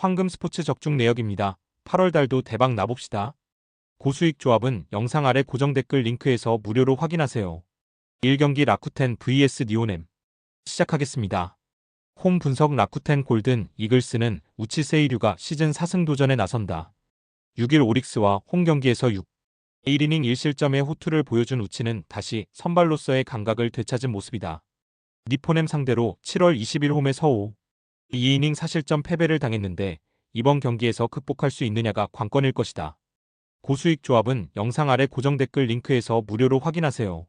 황금 스포츠 적중 내역입니다. 8월 달도 대박 나봅시다. 고수익 조합은 영상 아래 고정 댓글 링크에서 무료로 확인하세요. 1경기 라쿠텐 vs 니오넴 시작하겠습니다. 홈 분석 라쿠텐 골든 이글스는 우치 세이류가 시즌 4승 도전에 나선다. 6일 오릭스와 홈 경기에서 6, 1이닝 1실점의 호투를 보여준 우치는 다시 선발로서의 감각을 되찾은 모습이다. 니포넴 상대로 7월 20일 홈에 서호 2이닝 4실점 패배를 당했는데 이번 경기에서 극복할 수 있느냐가 관건일 것이다. 고수익 조합은 영상 아래 고정 댓글 링크에서 무료로 확인하세요.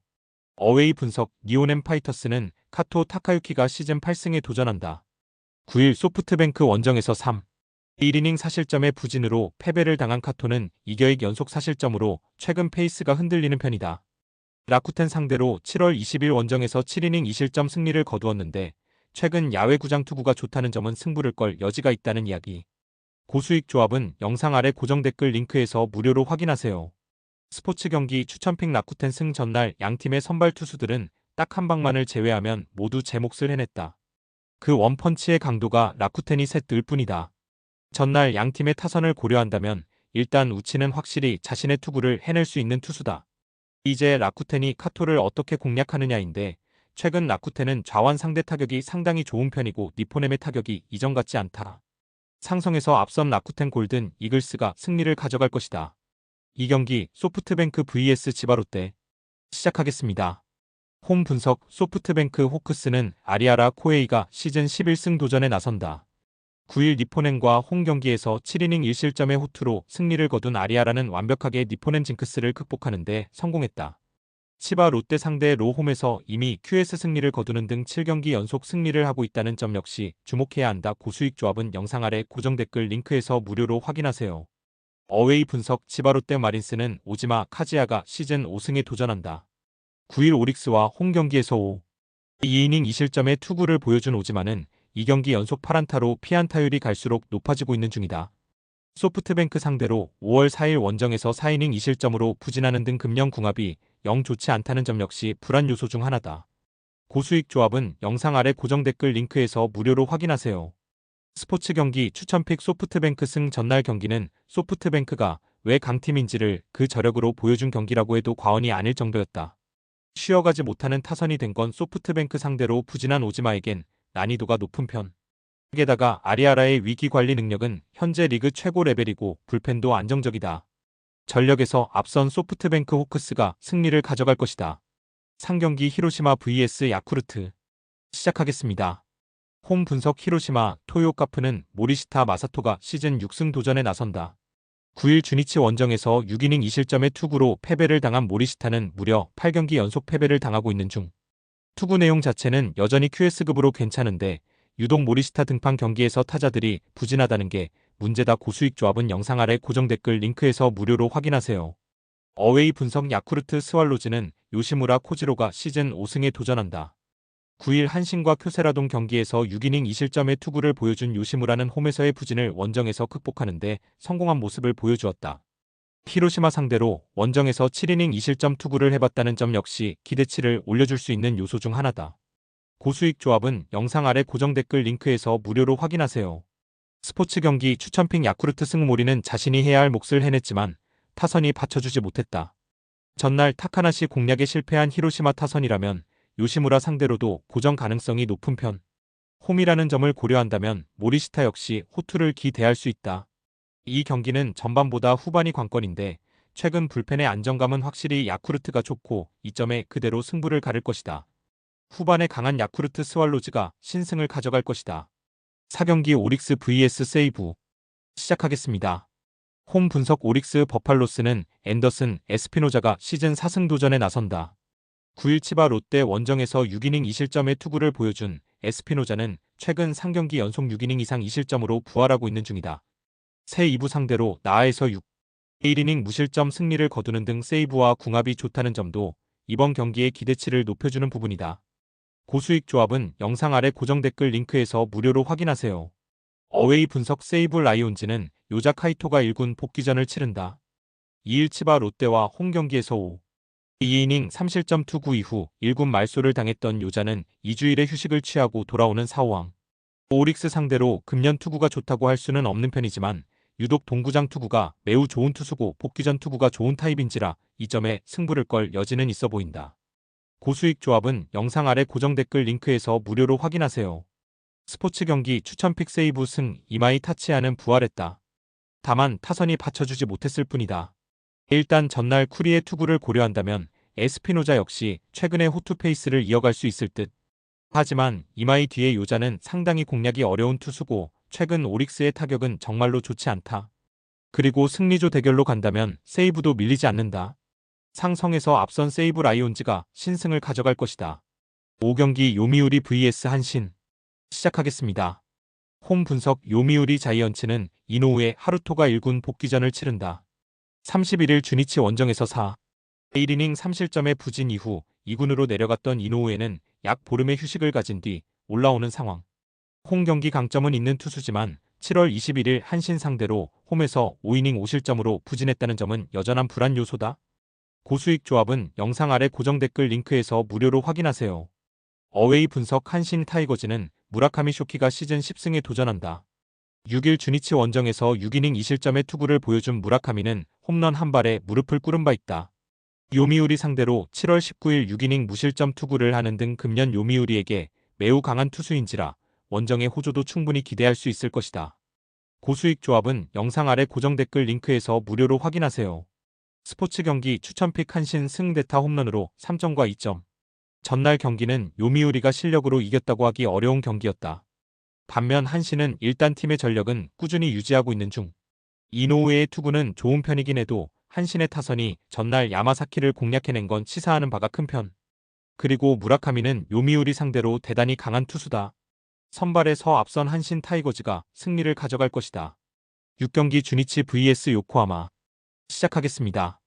어웨이 분석 니오넴 파이터스는 카토 타카유키가 시즌 8승에 도전한다. 9일 소프트뱅크 원정에서 3. 1이닝 사실점의 부진으로 패배를 당한 카토는 2겨익 연속 사실점으로 최근 페이스가 흔들리는 편이다. 라쿠텐 상대로 7월 20일 원정에서 7이닝 2실점 승리를 거두었는데 최근 야외 구장 투구가 좋다는 점은 승부를 걸 여지가 있다는 이야기. 고수익 조합은 영상 아래 고정 댓글 링크에서 무료로 확인하세요. 스포츠 경기 추천픽 라쿠텐 승 전날 양팀의 선발 투수들은 딱 한 방만을 제외하면 모두 제 몫을 해냈다. 그 원펀치의 강도가 라쿠텐이 셋을 뿐이다. 전날 양팀의 타선을 고려한다면 일단 우치는 확실히 자신의 투구를 해낼 수 있는 투수다. 이제 라쿠텐이 카토를 어떻게 공략하느냐인데 최근 라쿠텐은 좌완 상대 타격이 상당히 좋은 편이고 니포넴의 타격이 이전 같지 않다. 상성에서 앞선 라쿠텐 골든 이글스가 승리를 가져갈 것이다. 이 경기 소프트뱅크 vs 지바롯데 시작하겠습니다. 홈 분석 소프트뱅크 호크스는 아리아라 코에이가 시즌 11승 도전에 나선다. 9일 니포넨과 홈 경기에서 7이닝 1실점의 호투로 승리를 거둔 아리아라는 완벽하게 니포넨 징크스를 극복하는데 성공했다. 치바 롯데 상대 로홈에서 이미 QS 승리를 거두는 등 7경기 연속 승리를 하고 있다는 점 역시 주목해야 한다. 고수익 조합은 영상 아래 고정 댓글 링크에서 무료로 확인하세요. 어웨이 분석 치바 롯데 마린스는 오지마 카지야가 시즌 5승에 도전한다. 9일 오릭스와 홈 경기에서 5, 2이닝 2실점의 투구를 보여준 오지마는 2경기 연속 8안타로 피안타율이 갈수록 높아지고 있는 중이다. 소프트뱅크 상대로 5월 4일 원정에서 4이닝 2실점으로 부진하는 등 금년 궁합이 영 좋지 않다는 점 역시 불안 요소 중 하나다. 고수익 조합은 영상 아래 고정 댓글 링크에서 무료로 확인하세요. 스포츠 경기 추천픽 소프트뱅크 승 전날 경기는 소프트뱅크가 왜 강팀인지를 그 저력으로 보여준 경기라고 해도 과언이 아닐 정도였다. 쉬어가지 못하는 타선이 된 건 소프트뱅크 상대로 부진한 오지마에겐 난이도가 높은 편. 게다가 아리아라의 위기 관리 능력은 현재 리그 최고 레벨이고 불펜도 안정적이다. 전력에서 앞선 소프트뱅크 호크스가 승리를 가져갈 것이다. 상경기 히로시마 vs 야쿠르트 시작하겠습니다. 홈 분석 히로시마 토요카프는 모리시타 마사토가 시즌 6승 도전에 나선다. 9일 주니치 원정에서 6이닝 2실점의 투구로 패배를 당한 모리시타는 무려 8경기 연속 패배를 당하고 있는 중. 투구 내용 자체는 여전히 QS급으로 괜찮은데 유독 모리시타 등판 경기에서 타자들이 부진하다는 게 문제다 고수익 조합은 영상 아래 고정 댓글 링크에서 무료로 확인하세요. 어웨이 분석 야쿠르트 스왈로즈는 요시무라 코지로가 시즌 5승에 도전한다. 9일 한신과 쿄세라동 경기에서 6이닝 2실점의 투구를 보여준 요시무라는 홈에서의 부진을 원정에서 극복하는데 성공한 모습을 보여주었다. 히로시마 상대로 원정에서 7이닝 2실점 투구를 해봤다는 점 역시 기대치를 올려줄 수 있는 요소 중 하나다. 고수익 조합은 영상 아래 고정 댓글 링크에서 무료로 확인하세요. 스포츠 경기 추천픽 야쿠르트 승모리는 자신이 해야 할 몫을 해냈지만 타선이 받쳐주지 못했다. 전날 타카나시 공략에 실패한 히로시마 타선이라면 요시무라 상대로도 고정 가능성이 높은 편. 홈이라는 점을 고려한다면 모리시타 역시 호투를 기대할 수 있다. 이 경기는 전반보다 후반이 관건인데 최근 불펜의 안정감은 확실히 야쿠르트가 좋고 이 점에 그대로 승부를 가를 것이다. 후반에 강한 야쿠르트 스왈로즈가 신승을 가져갈 것이다. 4경기 오릭스 vs 세이브 시작하겠습니다. 홈 분석 오릭스 버팔로스는 앤더슨 에스피노자가 시즌 4승 도전에 나선다. 9일 치바 롯데 원정에서 6이닝 2실점의 투구를 보여준 에스피노자는 최근 3경기 연속 6이닝 이상 2실점으로 부활하고 있는 중이다. 새 2부 상대로 나아에서 6, 1이닝 무실점 승리를 거두는 등 세이브와 궁합이 좋다는 점도 이번 경기의 기대치를 높여주는 부분이다. 고수익 조합은 영상 아래 고정 댓글 링크에서 무료로 확인하세요. 어웨이 분석 세이브 라이온즈는 요자 카이토가 1군 복귀전을 치른다. 2일 치바 롯데와 홈 경기에서 5, 2이닝 3실점 투구 이후 1군 말소를 당했던 요자는 2주일의 휴식을 취하고 돌아오는 사호왕. 오릭스 상대로 금년 투구가 좋다고 할 수는 없는 편이지만 유독 동구장 투구가 매우 좋은 투수고 복귀전 투구가 좋은 타입인지라 이 점에 승부를 걸 여지는 있어 보인다. 고수익 조합은 영상 아래 고정 댓글 링크에서 무료로 확인하세요. 스포츠 경기 추천 픽 세이브 승 이마이 타치아는 부활했다. 다만 타선이 받쳐주지 못했을 뿐이다. 일단 전날 쿠리의 투구를 고려한다면 에스피노자 역시 최근의 호투 페이스를 이어갈 수 있을 듯. 하지만 이마이 뒤의 요자는 상당히 공략이 어려운 투수고 최근 오릭스의 타격은 정말로 좋지 않다. 그리고 승리조 대결로 간다면 세이브도 밀리지 않는다. 상성에서 앞선 세이브 라이온즈가 신승을 가져갈 것이다. 5경기 요미우리 vs 한신 시작하겠습니다. 홈 분석 요미우리 자이언츠는 이노우의 하루토가 1군 복귀전을 치른다. 31일 주니치 원정에서 4. 1이닝 3실점의 부진 이후 2군으로 내려갔던 이노우에는 약 보름의 휴식을 가진 뒤 올라오는 상황. 홈 경기 강점은 있는 투수지만 7월 21일 한신 상대로 홈에서 5이닝 5실점으로 부진했다는 점은 여전한 불안 요소다. 고수익 조합은 영상 아래 고정 댓글 링크에서 무료로 확인하세요. 어웨이 분석 한신 타이거즈는 무라카미 쇼키가 시즌 10승에 도전한다. 6일 주니치 원정에서 6이닝 2실점의 투구를 보여준 무라카미는 홈런 한 발에 무릎을 꿇은 바 있다. 요미우리 상대로 7월 19일 6이닝 무실점 투구를 하는 등 금년 요미우리에게 매우 강한 투수인지라 원정의 호조도 충분히 기대할 수 있을 것이다. 고수익 조합은 영상 아래 고정 댓글 링크에서 무료로 확인하세요. 스포츠 경기 추천픽 한신 승대타 홈런으로 3점과 2점. 전날 경기는 요미우리가 실력으로 이겼다고 하기 어려운 경기였다. 반면 한신은 일단 팀의 전력은 꾸준히 유지하고 있는 중. 이노우의 투구는 좋은 편이긴 해도 한신의 타선이 전날 야마사키를 공략해낸 건 시사하는 바가 큰 편. 그리고 무라카미는 요미우리 상대로 대단히 강한 투수다. 선발에서 앞선 한신 타이거즈가 승리를 가져갈 것이다. 6경기 주니치 vs 요코하마 시작하겠습니다.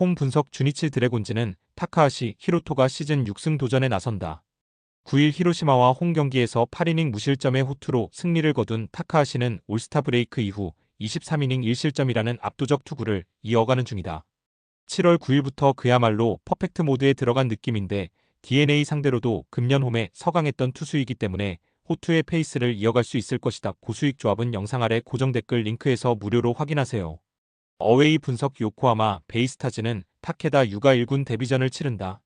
홈 분석 주니치 드래곤즈는 타카하시 히로토가 시즌 6승 도전에 나선다. 9일 히로시마와 홈 경기에서 8이닝 무실점의 호투로 승리를 거둔 타카하시는 올스타 브레이크 이후 23이닝 1실점이라는 압도적 투구를 이어가는 중이다. 7월 9일부터 그야말로 퍼펙트 모드에 들어간 느낌인데 DNA 상대로도 금년 홈에 서강했던 투수이기 때문에 호투의 페이스를 이어갈 수 있을 것이다. 고수익 조합은 영상 아래 고정 댓글 링크에서 무료로 확인하세요. 어웨이 분석 요코하마 베이스타즈는 타케다 유가 1군 데뷔전을 치른다.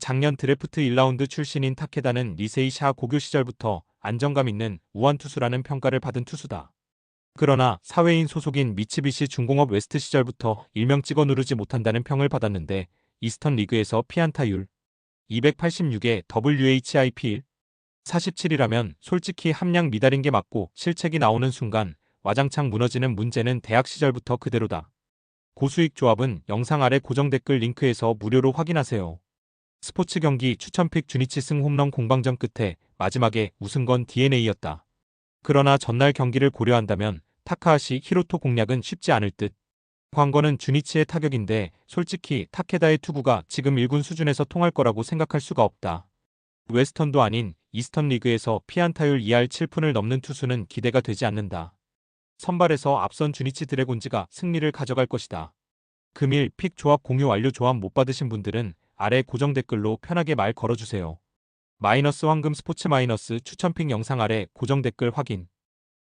작년 드래프트 1라운드 출신인 타케다는 리세이 샤 고교 시절부터 안정감 있는 우완 투수라는 평가를 받은 투수다. 그러나 사회인 소속인 미츠비시 중공업 웨스트 시절부터 일명 찍어 누르지 못한다는 평을 받았는데 이스턴 리그에서 피안타율 286에 WHIP 47이라면 솔직히 함량 미달인 게 맞고 실책이 나오는 순간 와장창 무너지는 문제는 대학 시절부터 그대로다. 고수익 조합은 영상 아래 고정 댓글 링크에서 무료로 확인하세요. 스포츠 경기 추천픽 주니치 승 홈런 공방전 끝에 마지막에 우승 건 DNA였다. 그러나 전날 경기를 고려한다면 타카하시 히로토 공략은 쉽지 않을 듯. 광거는 주니치의 타격인데 솔직히 타케다의 투구가 지금 1군 수준에서 통할 거라고 생각할 수가 없다. 웨스턴도 아닌 이스턴 리그에서 피안타율 2할 7푼을 넘는 투수는 기대가 되지 않는다. 선발에서 앞선 주니치 드래곤즈가 승리를 가져갈 것이다. 금일 픽 조합 공유 완료 조합 못 받으신 분들은 아래 고정 댓글로 편하게 말 걸어주세요. 마이너스 황금 스포츠 마이너스 추천픽 영상 아래 고정 댓글 확인.